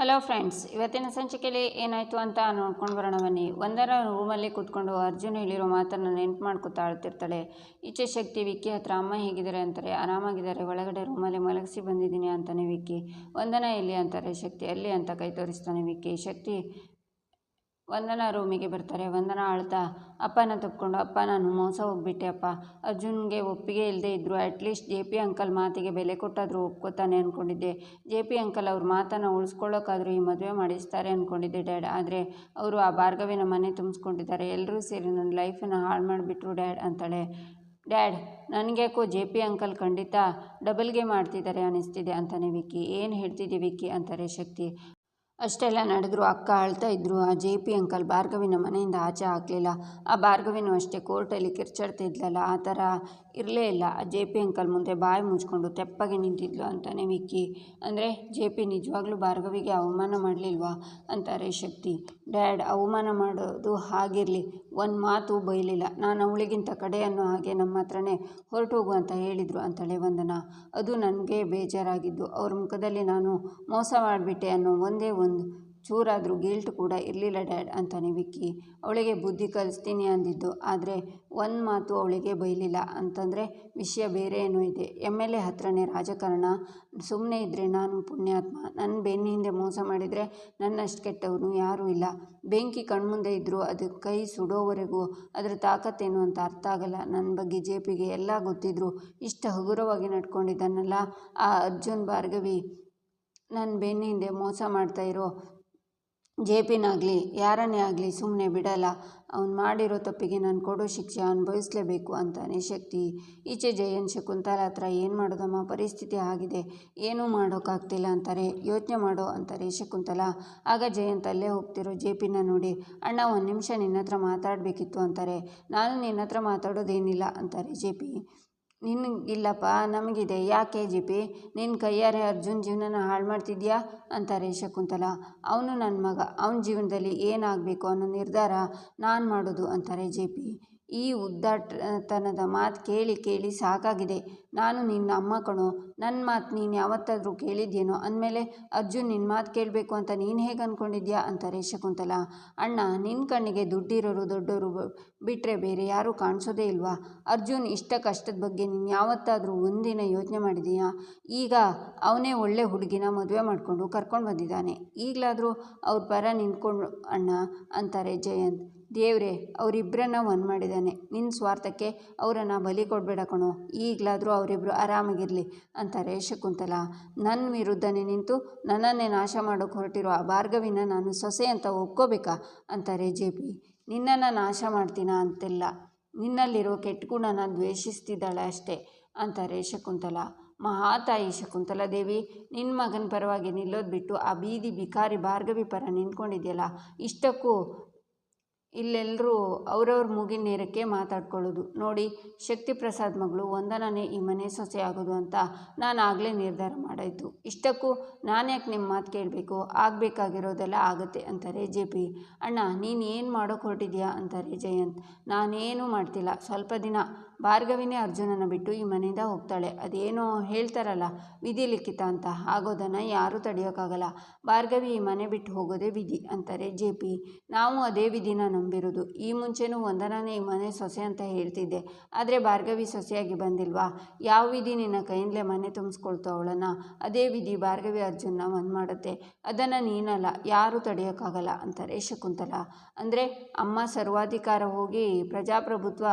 Hello friends ಇವತ್ತಿನ ಸಂಚಿಕೆಯಲ್ಲಿ ಏನಾಯಿತು ಅಂತ ನೋಡ್ಕೊಂಡು ಬರೋಣ ಬನ್ನಿ. ಒಂದರ ರೂಮಲ್ಲಿ ಕೂತ್ಕೊಂಡು ಅರ್ಜುನ್ ಹೇಳಿರೋ ಮಾತನ್ನು ನೆನ್ಪು ಮಾಡ್ಕೊತಾ ಅಳ್ತಿರ್ತಾಳೆ ಇಚ್ಛೆ ಶಕ್ತಿ ವಿಕ್ಕಿ ಹತ್ರ ಅಮ್ಮ ಹೇಗಿದ್ದಾರೆ ಅಂತಾರೆ. ಆರಾಮಾಗಿದ್ದಾರೆ. ಒಳಗಡೆ ರೂಮಲ್ಲಿ ಮಲಗಿಸಿ ಬಂದಿದ್ದೀನಿ ಅಂತಾನೆ ವಿಕ್ಕಿ. ವಂದನ ಎಲ್ಲಿ ಅಂತಾರೆ ಶಕ್ತಿ? ಅಲ್ಲಿ ಅಂತ ಕೈ ತೋರಿಸ್ತಾನೆ ವಿಕ್ಕಿ. ಶಕ್ತಿ ವಂದನಾ ರೂಮಿಗೆ ಬರ್ತಾರೆ. ವಂದನಾ ಅಳ್ತಾ ಅಪ್ಪನ ತಪ್ಕೊಂಡು, ಅಪ್ಪ, ನಾನು ಮೋಸ ಹೋಗ್ಬಿಟ್ಟೆ, ಅಪ್ಪ. ಅರ್ಜುನ್ಗೆ ಒಪ್ಪಿಗೆ ಇಲ್ಲದೆ ಇದ್ದರು ಅಟ್ಲೀಸ್ಟ್ ಜೆ ಪಿ ಅಂಕಲ್ ಮಾತಿಗೆ ಬೆಲೆ ಕೊಟ್ಟಾದರೂ ಒಪ್ಕೋತಾನೆ ಅಂದ್ಕೊಂಡಿದ್ದೆ ಜೆ ಪಿ ಅಂಕಲ್ ಅವ್ರ ಮಾತನ್ನು ಉಳಿಸ್ಕೊಳ್ಳೋಕ್ಕಾದರೂ ಈ ಮದುವೆ ಮಾಡಿಸ್ತಾರೆ ಅಂದ್ಕೊಂಡಿದ್ದೆ ಡ್ಯಾಡ್ ಆದರೆ ಅವರು ಆ ಭಾರ್ಗವಿನ ಮನೆ ತುಂಬಿಸ್ಕೊಂಡಿದ್ದಾರೆ. ಎಲ್ಲರೂ ಸೇರಿ ನನ್ನ ಲೈಫನ್ನು ಹಾಳು ಮಾಡಿಬಿಟ್ರು ಡ್ಯಾಡ್ ಅಂತಾಳೆ. ಡ್ಯಾಡ್ ನನಗ್ಯಾಕೋ ಜೆ ಪಿ ಅಂಕಲ್ ಖಂಡಿತ ಡಬಲ್ಗೆ ಮಾಡ್ತಿದ್ದಾರೆ ಅನಿಸ್ತಿದೆ, ಅಂತಾನೆ ವಿಕ್ಕಿ. ಏನು ಹೇಳ್ತಿದ್ದೆ ವಿಕ್ಕಿ? ಅಂತಾರೆ ಶಕ್ತಿ. ಅಷ್ಟೆಲ್ಲ ನಡೆದ್ರು, ಅಕ್ಕ ಅಳ್ತಾ ಇದ್ರು. ಆ ಜೆ ಪಿ ಅಂಕಲ್ ಭಾರ್ಗವಿನ ಮನೆಯಿಂದ ಆಚೆ ಹಾಕಲಿಲ್ಲ ಆ ಭಾರ್ಗವಿನೂ ಅಷ್ಟೇ ಕೋರ್ಟಲ್ಲಿ ಕಿರ್ಚಾಡ್ತಿದ್ಲಲ್ಲ ಆ ಥರ ಇರಲೇ ಇಲ್ಲ. ಆ ಜೆ ಪಿ ಅಂಕಲ್ ಮುಂದೆ ಬಾಯಿ ಮುಚ್ಕೊಂಡು ತೆಪ್ಪಗೆ ನಿಂತಿದ್ಲು ಅಂತಾನೆ ವಿಕ್ಕಿ. ಅಂದರೆ, ಜೆ ಪಿ ನಿಜವಾಗ್ಲೂ ಭಾರ್ಗವಿಗೆ ಅವಮಾನ ಮಾಡಲಿಲ್ವಾ? ಅಂತಾರೆ ಶಕ್ತಿ. ಡ್ಯಾಡ್, ಅವಮಾನ ಮಾಡೋದು ಹಾಗಿರಲಿ. ಒಂದು ಮಾತು ಬೈಲಿಲ್ಲ. ನಾನು ಅವಳಿಗಿಂತ ಕಡೆ ಅನ್ನೋ ಹಾಗೆ ನಮ್ಮ ಹತ್ರನೇ ಹೊರಟೋಗು ಅಂತ ಹೇಳಿದರು ಅಂತಳೆ ವಂದನ. ಅದು ನನಗೆ ಬೇಜಾರಾಗಿದ್ದು. ಅವ್ರ ಮುಖದಲ್ಲಿ ನಾನು ಮೋಸ ಮಾಡಿಬಿಟ್ಟೆ ಅನ್ನೋ ಒಂದೇ ಒಂದು ಚೂರಾದರೂ ಗಿಲ್ಟ್ ಕೂಡ ಇರಲಿಲ್ಲ ಡ್ಯಾಡ್ ಅಂತಾನೆ ವಿಕ್ಕಿ. ಅವಳಿಗೆ ಬುದ್ಧಿ ಕಲಿಸ್ತೀನಿ ಅಂದಿದ್ದು, ಆದರೆ ಒಂದು ಮಾತು ಅವಳಿಗೆ ಬೈಲಿಲ್ಲ ಅಂತಂದರೆ ವಿಷಯ ಬೇರೆ ಏನೋ ಇದೆ. ಎಂ ಎಲ್ ಎ ಹತ್ರನೇ ರಾಜಕಾರಣ. ಸುಮ್ಮನೆ ಇದ್ದರೆ ನಾನು ಪುಣ್ಯಾತ್ಮ. ನನ್ನ ಬೆನ್ನ ಹಿಂದೆ ಮೋಸ ಮಾಡಿದರೆ ನನ್ನಷ್ಟು ಕೆಟ್ಟವನು ಯಾರೂ ಇಲ್ಲ. ಬೆಂಕಿ ಕಣ್ಮುಂದೆ ಇದ್ದರೂ ಅದು ಕೈ ಸುಡೋವರೆಗೂ. ಅದರ ತಾಕತ್ತೇನು ಅಂತ ಅರ್ಥ ಆಗಲ್ಲ. ನನ್ನ ಬಗ್ಗೆ ಜೆ ಪಿಗೆ ಎಲ್ಲ ಗೊತ್ತಿದ್ರು. ಇಷ್ಟು ಹಗುರವಾಗಿ ನಡ್ಕೊಂಡಿದ್ದಾನಲ್ಲ ಆ ಅರ್ಜುನ್ ಭಾರ್ಗವಿ. ನನ್ನ ಬೆನ್ನ ಹಿಂದೆ ಮೋಸ ಮಾಡ್ತಾ ಇರೋ ಜೆ ಪಿನಾಗಲಿ ಯಾರನ್ನೇ ಆಗಲಿ ಸುಮ್ಮನೆ ಬಿಡಲ್ಲ. ಅವ್ನು ಮಾಡಿರೋ ತಪ್ಪಿಗೆ ನಾನು ಕೊಡೋ ಶಿಕ್ಷೆ ಅನುಭವಿಸಲೇಬೇಕು ಅಂತಾನೆ ಶಕ್ತಿ. ಈಚೆ ಜಯನ್ ಶಕುಂತಲ ಹತ್ರ ಏನು ಮಾಡೋದಮ್ಮ? ಪರಿಸ್ಥಿತಿ ಆಗಿದೆ. ಏನೂ ಮಾಡೋಕ್ಕಾಗ್ತಿಲ್ಲ ಅಂತಾರೆ. ಯೋಚನೆ ಮಾಡೋ ಅಂತಾರೆ ಶಕುಂತಲ. ಆಗ ಜಯಂತ್ ಅಲ್ಲೇ ಹೋಗ್ತಿರೋ ಜೆ ಪಿನ ನೋಡಿ, ಅಣ್ಣ, ಒಂದು ನಿಮಿಷ ನಿನ್ನ ಹತ್ರ ಮಾತಾಡಬೇಕಿತ್ತು ಅಂತಾರೆ. ನಾನು ನಿನ್ನ ಹತ್ರ ಮಾತಾಡೋದೇನಿಲ್ಲ ಅಂತಾರೆ ಜೆ ಪಿ ನಿನಗಿಲ್ಲಪ್ಪ, ನಮಗಿದೆ. ಯಾಕೆ ಜಿ ಪಿ ನಿನ್ನ ಕೈಯಾರೆ ಅರ್ಜುನ್ ಜೀವನನ ಹಾಳು ಮಾಡ್ತಿದ್ಯಾ? ಅಂತಾರೆ ಶಕುಂತಲ ಅವನು ನನ್ನ ಮಗ. ಅವನ ಜೀವನದಲ್ಲಿ ಏನಾಗಬೇಕು ಅನ್ನೋ ನಿರ್ಧಾರ ನಾನು ಮಾಡೋದು, ಅಂತಾರೆ ಜೆ ಪಿ ಈ ಉದ್ದಾಟತನದ ಮಾತು ಕೇಳಿ ಕೇಳಿ ಸಾಕಾಗಿದೆ. ನಾನು ನಿನ್ನ ಅಮ್ಮ ಕಣೋ ನನ್ನ ಮಾತು ನೀನು ಯಾವತ್ತಾದರೂ ಕೇಳಿದ್ಯೇನೋ? ಅಂದಮೇಲೆ, ಅರ್ಜುನ್ ನಿನ್ನ ಮಾತು ಕೇಳಬೇಕು ಅಂತ ನೀನು ಹೇಗೆ ಅಂದ್ಕೊಂಡಿದ್ಯಾ ಅಂತಾರೆ ಶಕುಂತಲ ಅಣ್ಣ ನಿನ್ನ ಕಣ್ಣಿಗೆ ದುಡ್ಡಿರೋರು ದೊಡ್ಡವರು ಬಿಟ್ಟರೆ ಬೇರೆ ಯಾರೂ ಕಾಣಿಸೋದೇ ಇಲ್ವಾ? ಅರ್ಜುನ್ ಇಷ್ಟ ಕಷ್ಟದ ಬಗ್ಗೆ ನೀನು ಯಾವತ್ತಾದರೂ ಒಂದಿನ ಯೋಚನೆ ಮಾಡಿದೀಯಾ? ಈಗ ಅವನೇ ಒಳ್ಳೆ ಹುಡುಗಿನ ಮದುವೆ ಮಾಡಿಕೊಂಡು ಕರ್ಕೊಂಡು ಬಂದಿದ್ದಾನೆ. ಈಗಲಾದರೂ ಅವ್ರ ಪರ ನಿಂತ್ಕೊಂಡು, ಅಣ್ಣ, ಅಂತಾರೆ ಜಯಂತ್. ದೇವ್ರೆ ಅವರಿಬ್ಬರನ್ನ ಒಂದು ಮಾಡಿದ್ದಾನೆ ನಿನ್ನ ಸ್ವಾರ್ಥಕ್ಕೆ ಅವರನ್ನು ಬಲಿ ಕೊಡಬೇಡ ಕಣೋ. ಈಗಲಾದರೂ ಅವರಿಬ್ಬರು ಆರಾಮಾಗಿರಲಿ ಅಂತಾರೆ ಶಕುಂತಲ. ನನ್ನ ವಿರುದ್ಧನೇ ನಿಂತು ನನ್ನನ್ನೇ ನಾಶ ಮಾಡೋಕ್ಕೆ ಹೊರಟಿರೋ ಆ ಭಾರ್ಗವಿನ ನಾನು ಸೊಸೆ ಅಂತ ಒಪ್ಕೋಬೇಕಾ? ಅಂತಾರೆ ಜೆ ಪಿ. ನಿನ್ನನ್ನು ನಾಶ ಮಾಡ್ತೀನ ಅಂತೆಲ್ಲ. ನಿನ್ನಲ್ಲಿರೋ ಕೆಟ್ಟ ಗುಣನ ದ್ವೇಷಿಸ್ತಿದ್ದಾಳೆ ಅಷ್ಟೇ, ಅಂತಾರೆ ಶಕುಂತಲ. ಮಹಾತಾಯಿ ಶಕುಂತಲ ದೇವಿ ನಿನ್ನ ಮಗನ ಪರವಾಗಿ ನಿಲ್ಲೋದು ಬಿಟ್ಟು ಆ ಬೀದಿ ಬಿಕಾರಿ ಭಾರ್ಗವಿ ಪರ ನಿಂತ್ಕೊಂಡಿದ್ಯಲ್ಲ, ಇಷ್ಟಕ್ಕೂ ಇಲ್ಲೆಲ್ಲರೂ ಅವ್ರವ್ರ ಮೂಗಿನ ನೇರಕ್ಕೆ ಮಾತಾಡ್ಕೊಳ್ಳೋದು. ನೋಡಿ ಶಕ್ತಿ ಪ್ರಸಾದ್ ಮಗಳು ಒಂದನೇ ಈ ಮನೆ ಸೊಸೆ ಆಗೋದು ಅಂತ ನಾನು ಆಗಲೇ ನಿರ್ಧಾರ ಮಾಡಾಯಿತು. ಇಷ್ಟಕ್ಕೂ ನಾನು ಯಾಕೆ ನಿಮ್ಮ ಮಾತು ಕೇಳಬೇಕು? ಆಗಬೇಕಾಗಿರೋದೆಲ್ಲ ಆಗುತ್ತೆ, ಅಂತಾರೆ ಜೆ ಪಿ. ಅಣ್ಣ, ನೀನು ಏನು ಮಾಡೋಕೆ ಹೊರಟಿದ್ಯಾ? ಅಂತಾರೆ ಜಯಂತ್. ನಾನೇನೂ ಮಾಡ್ತಿಲ್ಲ. ಸ್ವಲ್ಪ ದಿನ ಭಾರ್ಗವಿನೇ ಅರ್ಜುನನ ಬಿಟ್ಟು ಈ ಮನೆಯಿಂದ ಹೋಗ್ತಾಳೆ. ಅದೇನೋ ಹೇಳ್ತಾರಲ್ಲ, ವಿಧಿ ಲಿಖಿತ ಅಂತ. ಆಗೋದನ್ನು ಯಾರೂ ತಡೆಯೋಕ್ಕಾಗಲ್ಲ ಭಾರ್ಗವಿ ಈ ಮನೆ ಬಿಟ್ಟು ಹೋಗೋದೇ ವಿಧಿ ಅಂತಾರೆ ಜೆ ಪಿ. ನಾವು ಅದೇ ವಿಧಿನ ನಂಬಿರೋದು. ಈ ಮುಂಚೆನೂ ಒಂದನೇ ಈ ಮನೆ ಸೊಸೆ ಅಂತ ಹೇಳ್ತಿದ್ದೆ. ಆದರೆ ಭಾರ್ಗವಿ ಸೊಸೆಯಾಗಿ ಬಂದಿಲ್ವಾ? ಯಾವ ವಿಧಿ ನಿನ್ನ ಕೈಯಿಂದಲೇ ಮನೆ ತುಂಬಿಸ್ಕೊಳ್ತೋ ಅವಳನ್ನು? ಅದೇ ವಿಧಿ ಭಾರ್ಗವಿ ಅರ್ಜುನ ಒಂದು ಮಾಡುತ್ತೆ. ಅದನ್ನು ನೀನಲ್ಲ, ಯಾರೂ ತಡೆಯೋಕ್ಕಾಗಲ್ಲ ಅಂತಾರೆ ಶಕುಂತಲ. ಅಂದರೆ ಅಮ್ಮ ಸರ್ವಾಧಿಕಾರ ಹೋಗಿ ಪ್ರಜಾಪ್ರಭುತ್ವ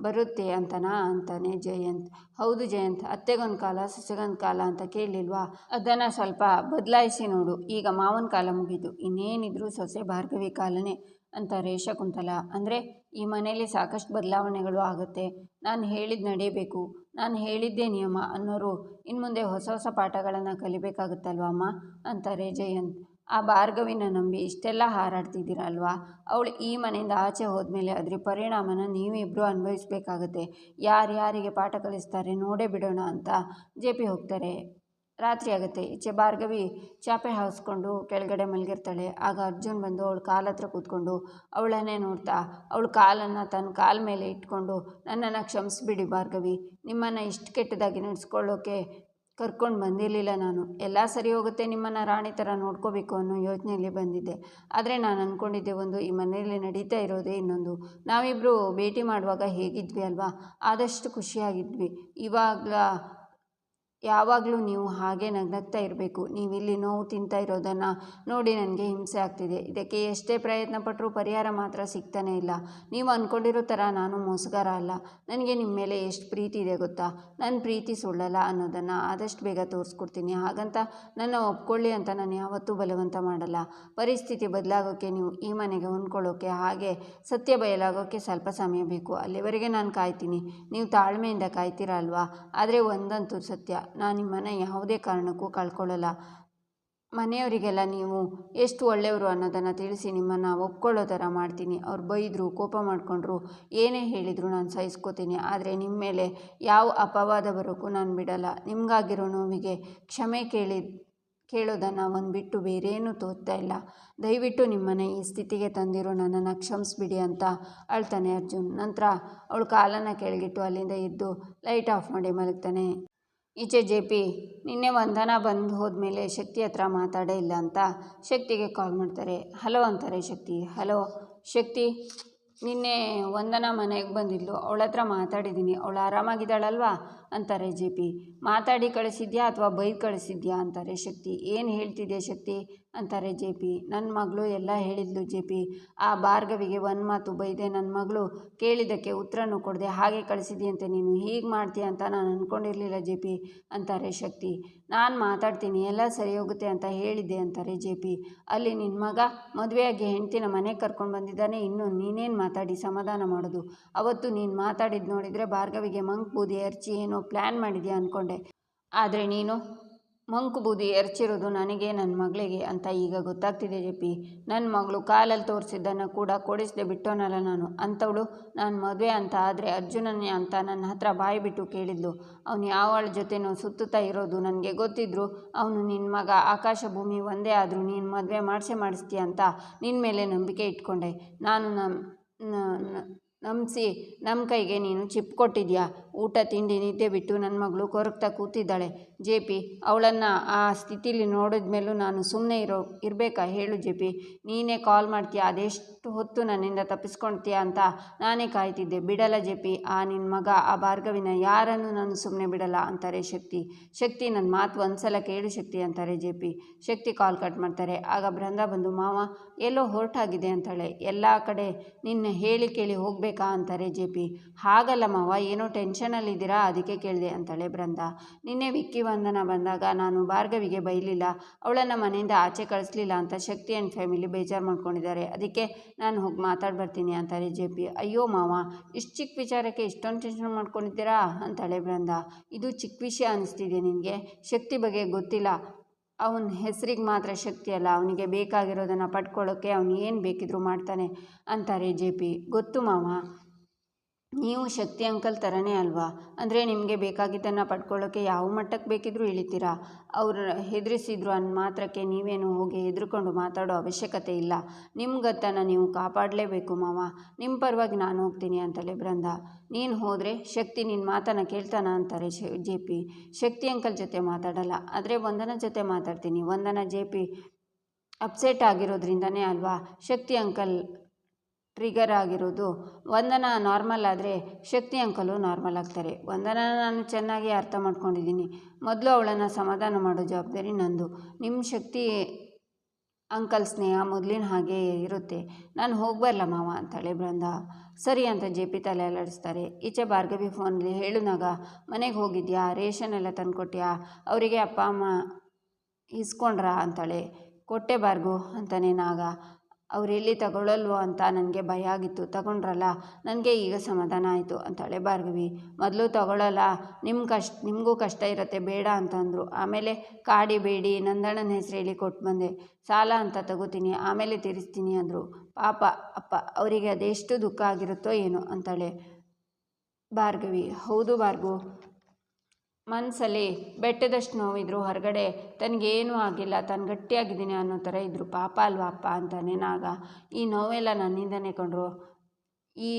ಬರುತ್ತೆ ಅಂತನಾ ಅಂತಾನೆ, ಜಯಂತ್. ಹೌದು ಜಯಂತ್, ಅತ್ತೆಗೊಂದು ಕಾಲ, ಸೊಸೆಗೊಂದು ಕಾಲ ಅಂತ ಕೇಳಲಿಲ್ವಾ ಅದನ್ನು ಸ್ವಲ್ಪ ಬದಲಾಯಿಸಿ ನೋಡು. ಈಗ ಮಾವನ ಕಾಲ ಮುಗಿದು ಇನ್ನೇನಿದ್ರು ಸೊಸೆ ಭಾರ್ಗವಿ ಕಾಲನೇ ಅಂತಾರೆ ಶಕುಂತಲ ಅಂದರೆ ಈ ಮನೆಯಲ್ಲಿ ಸಾಕಷ್ಟು ಬದಲಾವಣೆಗಳು ಆಗುತ್ತೆ. ನಾನು ಹೇಳಿದ್ದು ನಡೆಯಬೇಕು ನಾನು ಹೇಳಿದ್ದೇ ನಿಯಮ ಅನ್ನೋರು ಇನ್ನು ಮುಂದೆ ಹೊಸ ಹೊಸ ಪಾಠಗಳನ್ನು ಕಲಿಬೇಕಾಗುತ್ತಲ್ವಮ್ಮ ಅಂತಾರೆ ಜಯಂತ್. ಆ ಭಾರ್ಗವಿನ ನಂಬಿ ಇಷ್ಟೆಲ್ಲ ಹಾರಾಡ್ತಿದ್ದೀರಲ್ವಾ? ಅವಳು ಈ ಮನೆಯಿಂದ ಆಚೆ ಹೋದ್ಮೇಲೆ ಅದ್ರ ಪರಿಣಾಮನ ನೀವಿಬ್ಬರು ಅನುಭವಿಸ್ಬೇಕಾಗತ್ತೆ ಯಾರ್ಯಾರಿಗೆ ಪಾಠ ಕಲಿಸ್ತಾರೆ ನೋಡೇ ಬಿಡೋಣ ಅಂತ ಜೆ ಪಿ ಹೋಗ್ತಾರೆ. ರಾತ್ರಿ ಆಗುತ್ತೆ. ಈಚೆ ಭಾರ್ಗವಿ ಚಾಪೆ ಹಾಸ್ಕೊಂಡು ಕೆಳಗಡೆ ಮಲಗಿರ್ತಾಳೆ. ಆಗ ಅರ್ಜುನ್ ಬಂದು ಅವಳ ಕಾಲ ಹತ್ರ ಕೂತ್ಕೊಂಡು, ಅವಳನ್ನೇ ನೋಡ್ತಾ, ಅವಳ ಕಾಲನ್ನು ತನ್ನ ಕಾಲ ಮೇಲೆ ಇಟ್ಕೊಂಡು ನನ್ನನ್ನು ಕ್ಷಮಿಸ್ಬಿಡಿ ಭಾರ್ಗವಿ. ನಿಮ್ಮನ್ನು ಇಷ್ಟು ಕೆಟ್ಟದಾಗಿ ನಡೆಸ್ಕೊಳ್ಳೋಕೆ ಕರ್ಕೊಂಡು ಬಂದಿರಲಿಲ್ಲ ನಾನು. ಎಲ್ಲ ಸರಿ ಹೋಗುತ್ತೆ ನಿಮ್ಮನ್ನು ರಾಣಿ ಥರ ನೋಡ್ಕೋಬೇಕು ಅನ್ನೋ ಯೋಚನೆಯಲ್ಲಿ ಬಂದಿದ್ದೆ. ಆದರೆ ನಾನು ಅಂದ್ಕೊಂಡಿದ್ದೆ ಒಂದು ಈ ಮನೆಯಲ್ಲಿ ನಡೀತಾ ಇರೋದೇ ಇನ್ನೊಂದು. ನಾವಿಬ್ಬರು ಭೇಟಿ ಮಾಡುವಾಗ ಹೇಗಿದ್ವಿ ಅಲ್ವಾ? ಆದಷ್ಟು ಖುಷಿಯಾಗಿದ್ವಿ. ಇವಾಗಲ ಯಾವಾಗಲೂ ನೀವು ಹಾಗೆ ನಗ್ನಗ್ತಾ ಇರಬೇಕು. ನೀವಿಲ್ಲಿ ನೋವು ತಿಂತಾ ಇರೋದನ್ನು ನೋಡಿ ನನಗೆ ಹಿಂಸೆ ಆಗ್ತಿದೆ. ಇದಕ್ಕೆ ಎಷ್ಟೇ ಪ್ರಯತ್ನ ಪಟ್ಟರೂ ಪರಿಹಾರ ಮಾತ್ರ ಸಿಗ್ತಾನೇ ಇಲ್ಲ. ನೀವು ಅಂದ್ಕೊಂಡಿರೋ ಥರ ನಾನು ಮೋಸಗಾರ ಅಲ್ಲ. ನನಗೆ ನಿಮ್ಮ ಮೇಲೆ ಎಷ್ಟು ಪ್ರೀತಿ ಇದೆ ಗೊತ್ತಾ? ನನ್ನ ಪ್ರೀತಿ ಸುಳ್ಳಲ್ಲ ಅನ್ನೋದನ್ನು ಆದಷ್ಟು ಬೇಗ ತೋರಿಸ್ಕೊಡ್ತೀನಿ. ಹಾಗಂತ ನನ್ನ ಒಪ್ಕೊಳ್ಳಿ ಅಂತ ನಾನು ಯಾವತ್ತೂ ಬಲವಂತ ಮಾಡಲ್ಲ. ಪರಿಸ್ಥಿತಿ ಬದಲಾಗೋಕ್ಕೆ ನೀವು ಈ ಮನೆಗೆ ಹೊಂದ್ಕೊಳ್ಳೋಕ್ಕೆ ಹಾಗೆ ಸತ್ಯ ಬಯಲಾಗೋಕ್ಕೆ ಸ್ವಲ್ಪ ಸಮಯ ಬೇಕು. ಅಲ್ಲಿವರೆಗೆ ನಾನು ಕಾಯ್ತೀನಿ. ನೀವು ತಾಳ್ಮೆಯಿಂದ ಕಾಯ್ತೀರಾ ಅಲ್ವಾ? ಆದರೆ ಒಂದಂತೂ ಸತ್ಯ. ನಾನು ನಿಮ್ಮನ್ನು ಯಾವುದೇ ಕಾರಣಕ್ಕೂ ಕಳ್ಕೊಳ್ಳಲ್ಲ. ಮನೆಯವರಿಗೆಲ್ಲ ನೀವು ಎಷ್ಟು ಒಳ್ಳೆಯವರು ಅನ್ನೋದನ್ನು ತಿಳಿಸಿ ನಿಮ್ಮನ್ನು ಒಪ್ಕೊಳ್ಳೋ ಥರ ಮಾಡ್ತೀನಿ. ಅವ್ರು ಬೈದರು, ಕೋಪ ಮಾಡಿಕೊಂಡ್ರು, ಏನೇ ಹೇಳಿದರೂ ನಾನು ಸಹಿಸ್ಕೋತೀನಿ. ಆದರೆ ನಿಮ್ಮ ಮೇಲೆ ಯಾವ ಅಪವಾದ ಬರೋಕ್ಕೂ ನಾನು ಬಿಡಲ್ಲ. ನಿಮಗಾಗಿರೋ ನೋವಿಗೆ ಕ್ಷಮೆ ಕೇಳಿ, ಕೇಳೋದನ್ನು ಒಂದು ಬಿಟ್ಟು ಬೇರೇನೂ ತೋರ್ತಾ ಇಲ್ಲ. ದಯವಿಟ್ಟು ನಿಮ್ಮನ್ನು ಈ ಸ್ಥಿತಿಗೆ ತಂದಿರೋ ನನ್ನನ್ನು ಕ್ಷಮಿಸ್ಬಿಡಿ ಅಂತ ಅಳ್ತಾನೆ ಅರ್ಜುನ್. ನಂತರ ಅವಳು ಕಾಲನ್ನು ಕೆಳಗಿಟ್ಟು ಅಲ್ಲಿಂದ ಎದ್ದು ಲೈಟ್ ಆಫ್ ಮಾಡಿ ಮಲಗ್ತಾನೆ. ಈಚೆ ಜೆ ಪಿ, ನಿನ್ನೆ ವಂದನ ಬಂದು ಹೋದ್ಮೇಲೆ ಶಕ್ತಿ ಹತ್ರ ಮಾತಾಡೇ ಇಲ್ಲ ಅಂತ ಶಕ್ತಿಗೆ ಕಾಲ್ ಮಾಡ್ತಾರೆ. ಹಲೋ ಅಂತಾರೆ ಶಕ್ತಿ. ಹಲೋ ಶಕ್ತಿ ನಿನ್ನೆ ವಂದನ ಮನೆಗೆ ಬಂದಿದ್ಲು. ಅವಳ ಹತ್ರ ಮಾತಾಡಿದ್ದೀನಿ ಅವಳು ಆರಾಮಾಗಿದ್ದಾಳಲ್ವಾ? ಅಂತಾರೆ ಜೆ ಪಿ. ಮಾತಾಡಿ ಕಳಿಸಿದ್ಯಾ ಅಥವಾ ಬೈದು ಕಳಿಸಿದ್ಯಾ? ಅಂತಾರೆ ಶಕ್ತಿ. ಏನು ಹೇಳ್ತಿದ್ಯಾ ಶಕ್ತಿ? ಅಂತಾರೆ ಜೆ ಪಿ. ನನ್ನ ಮಗಳು ಎಲ್ಲ ಹೇಳಿದ್ಲು, ಜೆ ಪಿ. ಆ ಭಾರ್ಗವಿಗೆ ಒಂದು ಮಾತು ಬೈದೆ ನನ್ನ ಮಗಳು ಕೇಳಿದ್ದಕ್ಕೆ ಉತ್ತರನೂ ಕೊಡದೆ, ಹಾಗೆ ಕಳಿಸಿದ್ಯಂತೆ ನೀನು, ಹೀಗೆ ಮಾಡ್ತೀಯ ಅಂತ ನಾನು ಅಂದ್ಕೊಂಡಿರಲಿಲ್ಲ ಜೆ ಪಿ, ಅಂತಾರೆ ಶಕ್ತಿ. ನಾನು ಮಾತಾಡ್ತೀನಿ, ಎಲ್ಲ ಸರಿ ಹೋಗುತ್ತೆ ಅಂತ ಹೇಳಿದ್ದೆ, ಅಂತಾರೆ ಜೆ ಪಿ. ಅಲ್ಲಿ ನಿನ್ನ ಮಗ ಮದುವೆಯಾಗಿ ಹೆಂಡ್ತಿನ ಮನೆಗೆ ಕರ್ಕೊಂಡು ಬಂದಿದ್ದಾನೆ, ಇನ್ನು ನೀನೇನು ಮಾತಾಡಿ ಸಮಾಧಾನ ಮಾಡೋದು? ಅವತ್ತು ನೀನು ಮಾತಾಡಿದ್ದು ನೋಡಿದರೆ ಭಾರ್ಗವಿಗೆ ಮಂಕ್ ಬೂದಿ, ಅರ್ಚಿ, ಏನೋ ಪ್ಲ್ಯಾನ್ ಮಾಡಿದ್ಯಾ? ಅಂದ್ಕೊಂಡೆ ಆದರೆ ನೀನು ಮಂಕು ಬೂದಿ ಎರಚಿರೋದು ನನಗೆ ನನ್ನ ಮಗಳಿಗೆ ಅಂತ ಈಗ ಗೊತ್ತಾಗ್ತಿದೆ ಜೆ ಪಿ ನನ್ನ ಮಗಳು ಕಾಲಲ್ಲಿ ತೋರಿಸಿದ್ದನ್ನು ಕೂಡ ಕೊಡಿಸದೆ ಬಿಟ್ಟೋನಲ್ಲ ನಾನು. ಅಂಥವಳು ನಾನು ಮದುವೆ ಅಂತ ಆದರೆ ಅರ್ಜುನನೇ ಅಂತ ನನ್ನ ಹತ್ರ ಬಾಯಿ ಬಿಟ್ಟು ಕೇಳಿದ್ಲು. ಅವನು ಯಾವಳ ಜೊತೆನೋ ಸುತ್ತುತ್ತಾ ಇರೋದು ನನಗೆ ಗೊತ್ತಿದ್ರು. ಅವನು ನಿನ್ನ ಮಗ ಆಕಾಶ ಭೂಮಿ ಒಂದೇ ಆದರೂ ನೀನು ಮದುವೆ ಮಾಡಿಸೇ ಮಾಡಿಸ್ತೀಯ ಅಂತ ನಿನ್ನ ಮೇಲೆ ನಂಬಿಕೆ ಇಟ್ಕೊಂಡೆ. ನಾನು ನಮ್ಮ ನಂಬಿಸಿ ನಮ್ಮ ಕೈಗೆ ನೀನು ಚಿಪ್ ಕೊಟ್ಟಿದ್ಯಾ? ಊಟ ತಿಂಡಿ ನಿದ್ದೆ ಬಿಟ್ಟು ನನ್ನ ಮಗಳು ಕೊರಗ್ತಾ ಕೂತಿದ್ದಾಳೆ. ಜೆ ಪಿ, ಅವಳನ್ನು ಆ ಸ್ಥಿತಿಲಿ ನೋಡಿದ ಮೇಲೂ ನಾನು ಸುಮ್ಮನೆ ಇರೋ, ಇರಬೇಕಾ? ಹೇಳು ಜೆ ಪಿ. ನೀನೇ ಕಾಲ್ ಮಾಡ್ತೀಯ? ಅದೆಷ್ಟು ಹೊತ್ತು ನನ್ನಿಂದ ತಪ್ಪಿಸ್ಕೊಳ್ತೀಯಾ ಅಂತ ನಾನೇ ಕಾಯ್ತಿದ್ದೆ. ಬಿಡಲ್ಲ ಜೆ ಪಿ. ಆ ನಿನ್ನ ಮಗ, ಆ ಭಾರ್ಗವಿನ ಯಾರನ್ನು ನಾನು ಸುಮ್ಮನೆ ಬಿಡಲ್ಲ ಅಂತಾರೆ ಶಕ್ತಿ. ಶಕ್ತಿ ನನ್ನ ಮಾತು ಒಂದ್ಸಲ ಕೇಳು ಶಕ್ತಿ ಅಂತಾರೆ J P. Shakti call cut ಮಾಡ್ತಾರೆ. ಆಗ ಬೃಂದ ಬಂದು, ಮಾವ ಎಲ್ಲೋ ಹೊರಟಾಗಿದೆ ಅಂತಾಳೆ. ಎಲ್ಲ ಕಡೆ ನಿನ್ನ ಹೇಳಿ ಕೇಳಿ ಹೋಗಬೇಕಾ ಅಂತಾರೆ ಜೆ ಪಿ. ಹಾಗಲ್ಲ ಮಾವ, ಏನೋ ಟೆನ್ಷನಲ್ಲಿದ್ದೀರಾ ಅದಕ್ಕೆ ಕೇಳಿದೆ ಅಂತಾಳೆ ಬೃಂದ. ನಿನ್ನೆ ವಿಕ್ಕಿ ವಂದನ ಬಂದಾಗ ನಾನು ಭಾರ್ಗವಿಗೆ ಬೈಲಿಲ್ಲ. ಅವಳನ್ನು ಮನೆಯಿಂದ ಆಚೆ ಕಳಿಸ್ಲಿಲ್ಲ ಅಂತ ಶಕ್ತಿ ಆ್ಯಂಡ್ ಫ್ಯಾಮಿಲಿ ಬೇಜಾರು ಮಾಡ್ಕೊಂಡಿದ್ದಾರೆ. ಅದಕ್ಕೆ ನಾನು ಹೋಗಿ ಮಾತಾಡಿ ಬರ್ತೀನಿ ಅಂತಾರೆ ಜೆ ಪಿ. ಅಯ್ಯೋ ಮಾವ, ಇಷ್ಟು ಚಿಕ್ಕ ವಿಚಾರಕ್ಕೆ ಇಷ್ಟೊಂದು ಟೆನ್ಷನ್ ಮಾಡ್ಕೊಂಡಿದ್ದೀರಾ? ಅಂತಾಳೆ ಬೃಂದ. ಇದು ಚಿಕ್ಕ ವಿಷಯ ಅನ್ನಿಸ್ತಿದೆ ನಿನಗೆ. ಶಕ್ತಿ ಬಗ್ಗೆ ಗೊತ್ತಿಲ್ಲ. ಅವನ ಹೆಸರಿಗೆ ಮಾತ್ರ ಶಕ್ತಿ ಅಲ್ಲ, ಅವನಿಗೆ ಬೇಕಾಗಿರೋದನ್ನು ಪಡ್ಕೊಳ್ಳೋಕ್ಕೆ ಅವನು ಏನು ಬೇಕಿದ್ರೂ ಮಾಡ್ತಾನೆ ಅಂತಾರೆ ಜೆ ಪಿ. ಗೊತ್ತು ಮಾವ? ನೀವು ಶಕ್ತಿ ಅಂಕಲ್ ಥರನೇ ಅಲ್ವಾ? ಅಂದರೆ ನಿಮಗೆ ಬೇಕಾಗಿದ್ದನ್ನು ಪಡ್ಕೊಳ್ಳೋಕ್ಕೆ ಯಾವ ಮಟ್ಟಕ್ಕೆ ಬೇಕಿದ್ರೂ ಇಳಿತೀರಾ? ಅವರು ಹೆದರಿಸಿದ್ರು ಅನ್ನ ಮಾತ್ರಕ್ಕೆ ನೀವೇನು ಹೋಗಿ ಹೆದರ್ಕೊಂಡು ಮಾತಾಡೋ ಅವಶ್ಯಕತೆ ಇಲ್ಲ. ನಿಮ್ಮ ಗತ್ತನ ನೀವು ಕಾಪಾಡಲೇಬೇಕು ಮಾವ. ನಿಮ್ಮ ಪರವಾಗಿ ನಾನು ಹೋಗ್ತೀನಿ ಅಂತಲೇ ಬೃಂದ. ನೀನು ಹೋದರೆ ಶಕ್ತಿ ನಿನ್ನ ಮಾತನ್ನು ಕೇಳ್ತಾನ ಅಂತಾರೆ ಜೆ ಪಿ. ಶಕ್ತಿ ಅಂಕಲ್ ಜೊತೆ ಮಾತಾಡಲ್ಲ. ಆದರೆ ವಂದನ ಜೊತೆ ಮಾತಾಡ್ತೀನಿ. ವಂದನ ಜೆ ಪಿ ಅಪ್ಸೆಟ್ ಆಗಿರೋದ್ರಿಂದನೇ ಅಲ್ವಾ? ಶಕ್ತಿ ಅಂಕಲ್ ಟ್ರಿಗರ್ ಆಗಿರೋದು. ವಂದನ ನಾರ್ಮಲ್ ಆದರೆ ಶಕ್ತಿ ಅಂಕಲು ನಾರ್ಮಲ್ ಆಗ್ತಾರೆ. ವಂದನ ನಾನು ಚೆನ್ನಾಗಿ ಅರ್ಥ ಮಾಡ್ಕೊಂಡಿದ್ದೀನಿ. ಮೊದಲು ಅವಳನ್ನು ಸಮಾಧಾನ ಮಾಡೋ ಜವಾಬ್ದಾರಿ ನಂದು. ನಿಮ್ಮ ಶಕ್ತಿ ಅಂಕಲ್ ಸ್ನೇಹ ಮೊದಲಿನ ಹಾಗೆ ಇರುತ್ತೆ. ನಾನು ಹೋಗ್ಬರಲ್ಲ ಮಾವ ಅಂತಾಳೆ ಬೃಂದ. ಸರಿ ಅಂತ ಜೆ ಪಿ ತಲೆ ಅಲ್ಲಾಡಿಸ್ತಾರೆ. ಈಚೆ ಭಾರ್ಗವಿ ಫೋನಲ್ಲಿ ಹೇಳುನಾಗ ಮನೆಗೆ ಹೋಗಿದ್ಯಾ? ರೇಷನ್ ಎಲ್ಲ ತಂದುಕೊಟ್ಯಾ? ಅವರಿಗೆ ಅಪ್ಪ, ಅಮ್ಮ ಇಸ್ಕೊಂಡ್ರಾ ಅಂತಾಳೆ. ಕೊಟ್ಟೆ ಬಾರ್ಗು ಅಂತಾನೆ ನಾಗ. ಅವ್ರು ಎಲ್ಲಿ ತಗೊಳ್ಳಲ್ವೋ ಅಂತ ನನಗೆ ಭಯ ಆಗಿತ್ತು. ತಗೊಂಡ್ರಲ್ಲ, ನನಗೆ ಈಗ ಸಮಾಧಾನ ಆಯಿತು ಅಂತಾಳೆ ಭಾರ್ಗವಿ. ಮೊದಲು ತಗೊಳ್ಳಲ್ಲ ನಿಮ್ಮ ಕಷ್ಟ ನಿಮಗೂ ಕಷ್ಟ ಇರುತ್ತೆ, ಬೇಡ ಅಂತಂದರು ಆಮೇಲೆ ಕಾಡಿ ಬೇಡಿ, ನಂದಣ್ಣನ ಹೆಸರು ಹೇಳಿ ಕೊಟ್ಟು ಬಂದೆ. ಸಾಲ ಅಂತ ತಗೋತೀನಿ, ಆಮೇಲೆ ತೀರಿಸ್ತೀನಿ ಅಂದರು. ಪಾಪ, ಅಪ್ಪ, ಅವರಿಗೆ ಅದೆಷ್ಟು ದುಃಖ ಆಗಿರುತ್ತೋ ಏನೋ ಅಂತಾಳೆ ಭಾರ್ಗವಿ. ಹೌದು ಭಾರ್ಗು ಮನಸ್ಸಲ್ಲಿ ಬೆಟ್ಟದಷ್ಟು ನೋವಿದ್ರು, ಹೊರಗಡೆ ತನಗೇನೂ ಆಗಿಲ್ಲ, ತಾನು ಗಟ್ಟಿಯಾಗಿದ್ದೀನಿ ಅನ್ನೋ ಥರ ಇದ್ದರು ಪಾಪ ಅಲ್ವಾ ಅಪ್ಪ ಅಂತಾನೆ ನಾಗ. ಈ ನೋವೆಲ್ಲ ನನ್ನಿಂದನೇ ಕೊಂಡ್ರು. ಈ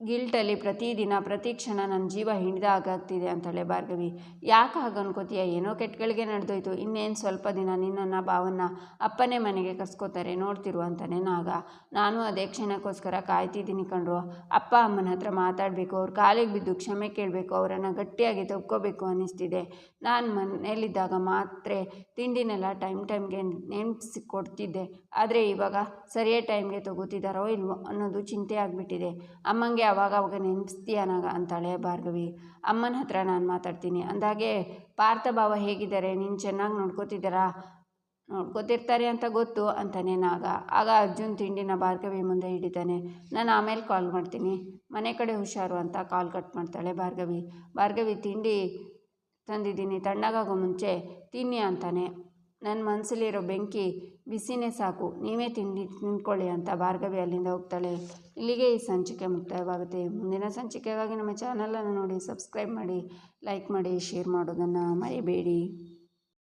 ಗಿಲ್ಟಲ್ಲಿ ಪ್ರತಿದಿನ, ಪ್ರತಿ ಕ್ಷಣ ನನ್ನ ಜೀವ ಹಿಡಿದಾಗಾಗ್ತಿದೆ ಅಂತಾಳೆ ಭಾರ್ಗವಿ. ಯಾಕೆ ಹಾಗೆ ಅನ್ಕೋತೀಯ? ಏನೋ ಕೆಟ್ಟಗಳಿಗೆ ನಡೆದೋಯ್ತು. ಇನ್ನೇನು ಸ್ವಲ್ಪ ದಿನ ನಿನ್ನನ್ನು, ಭಾವನ್ನ ಅಪ್ಪನೇ ಮನೆಗೆ ಕಸ್ಕೋತಾರೆ ನೋಡ್ತಿರು ಅಂತಾನೆ ನಾಗ. ನಾನು ಅದೇ ಕ್ಷಣಕ್ಕೋಸ್ಕರ ಕಾಯ್ತಿದ್ದೀನಿ ಕಣ್ರು. ಅಪ್ಪ ಅಮ್ಮನ ಹತ್ರ ಮಾತಾಡಬೇಕು, ಅವ್ರ ಕಾಲಿಗೆ ಬಿದ್ದು ಕ್ಷಮೆ ಕೇಳಬೇಕು, ಅವರನ್ನು ಗಟ್ಟಿಯಾಗಿ ತಪ್ಕೋಬೇಕು ಅನ್ನಿಸ್ತಿದೆ. ನಾನು ಮನೆಯಲ್ಲಿದ್ದಾಗ ಮಾತ್ರ ತಿಂಡಿನೆಲ್ಲ ಟೈಮ್ ಟೈಮ್ಗೆ ನೆನೆಸಿ ಕೊಡ್ತಿದ್ದೆ ಆದರೆ ಇವಾಗ ಸರಿಯಾದ ಟೈಮ್ಗೆ ತಗೋತಿದ್ದಾರೋ ಇಲ್ವೋ ಅನ್ನೋದು ಚಿಂತೆ ಆಗಿಬಿಟ್ಟಿದೆ. ಅಮ್ಮಂಗೆ ಅವಾಗ ಅವಾಗ ನೆನೆಸ್ತೀಯನಾಗ ಅಂತಾಳೆ ಭಾರ್ಗವಿ. ಅಮ್ಮನ ಹತ್ರ ನಾನು ಮಾತಾಡ್ತೀನಿ. ಅಂದಾಗೆ ಪಾರ್ಥ ಭಾವ ಹೇಗಿದ್ದಾರೆ? ನೀನು ಚೆನ್ನಾಗಿ ನೋಡ್ಕೋತಿದ್ದಾರಾ? ನೋಡ್ಕೋತಿರ್ತಾರೆ ಅಂತ ಗೊತ್ತು ಅಂತಾನೆ ನಾಗ. ಆಗ ಅರ್ಜುನ್ ತಿಂಡಿನ ಭಾರ್ಗವಿ ಮುಂದೆ ಹಿಡಿತಾನೆ. ನಾನು ಆಮೇಲೆ ಕಾಲ್ ಮಾಡ್ತೀನಿ. ಮನೆ ಕಡೆ ಹುಷಾರು ಅಂತ ಕಾಲ್ ಕಟ್ ಮಾಡ್ತಾಳೆ ಭಾರ್ಗವಿ. ಭಾರ್ಗವಿ, ತಿಂಡಿ ತಂದಿದ್ದೀನಿ, ತಣ್ಣಗಾಗೋ ಮುಂಚೆ ತಿನ್ನಿ ಅಂತಾನೆ. ನನ್ನ ಮನಸ್ಸಲ್ಲಿರೋ ಬೆಂಕಿ ಬಿಸಿನೇ ಸಾಕು, ನೀವೇ ತಿಂಡಿ ತಿಂದ್ಕೊಳ್ಳಿ ಅಂತ ಭಾರ್ಗವಿ ಅಲ್ಲಿಂದ ಹೋಗ್ತಾಳೆ. ಇಲ್ಲಿಗೆ ಈ ಸಂಚಿಕೆ ಮುಕ್ತಾಯವಾಗುತ್ತೆ. ಮುಂದಿನ ಸಂಚಿಕೆಗಾಗಿ ನಮ್ಮ ಚಾನಲನ್ನು ನೋಡಿ ಸಬ್ಸ್ಕ್ರೈಬ್ ಮಾಡಿ ಲೈಕ್ ಮಾಡಿ ಶೇರ್ ಮಾಡೋದನ್ನು ಮರಿಬೇಡಿ.